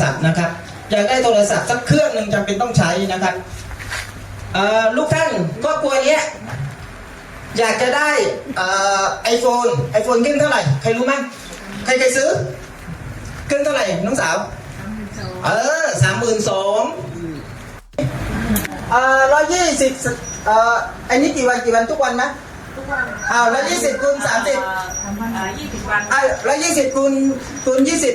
ศัพท์นะครับ อยากได้โทรศัพท์สักเครื่องหนึ่งจำเป็นต้องใช้นะครับเอ่อลูกท่านครอบครัวเนี้ยอยากจะได้ไอโฟนไอโฟนเครื่องเท่าไหร่ใครรู้มั้ยใครเคยซื้อเครื่องเท่าไหร่น้องสาวเออสามหมื่นสองเอ่อร้อยยี่สิบเอ่ออันนี้กี่วันกี่วันทุกวันไหม ทุกวันอ้าวร้อยยี่สิบคูณสามสิบยี่สิบวันอ่าร้อยยี่สิบคูณคูณยี่สิบ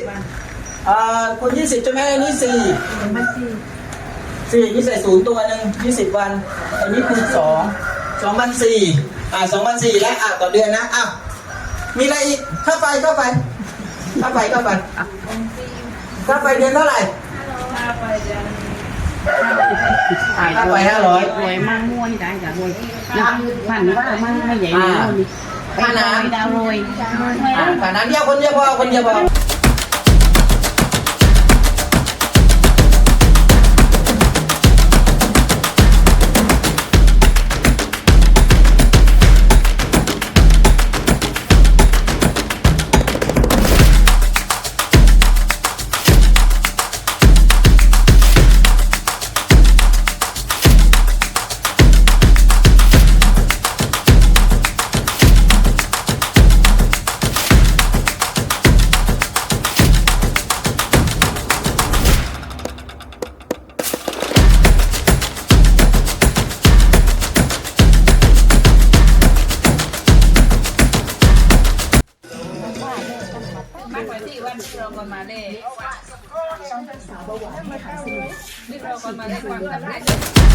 อ่าคูณยี่สิบใช่ไหมอันนี้สี่มันสี่สี่นี่ใส่ศูนย์ตัวหนึ่งยี่สิบวัน อันนี้คูณสองสองพันสี่อ่าสองพันสี่แล้วอ่าต่อเดือนนะอ้าวมีอะไรอีกค่าไฟค่าไฟค่าไฟค่าไฟค่าไฟเดือนเท่าไหร่ค่าไฟเดือน ค่าไฟห้าร้อยรวยมากมั่วนี่ได้จ้ะรวยแล้วฝันว่ามันไม่ใหญ่เลยนี่ไปดาวดาวรวยอ่าขนาดเดียวคนเดียวพอคนเดียวพอ กว่าที่วันเ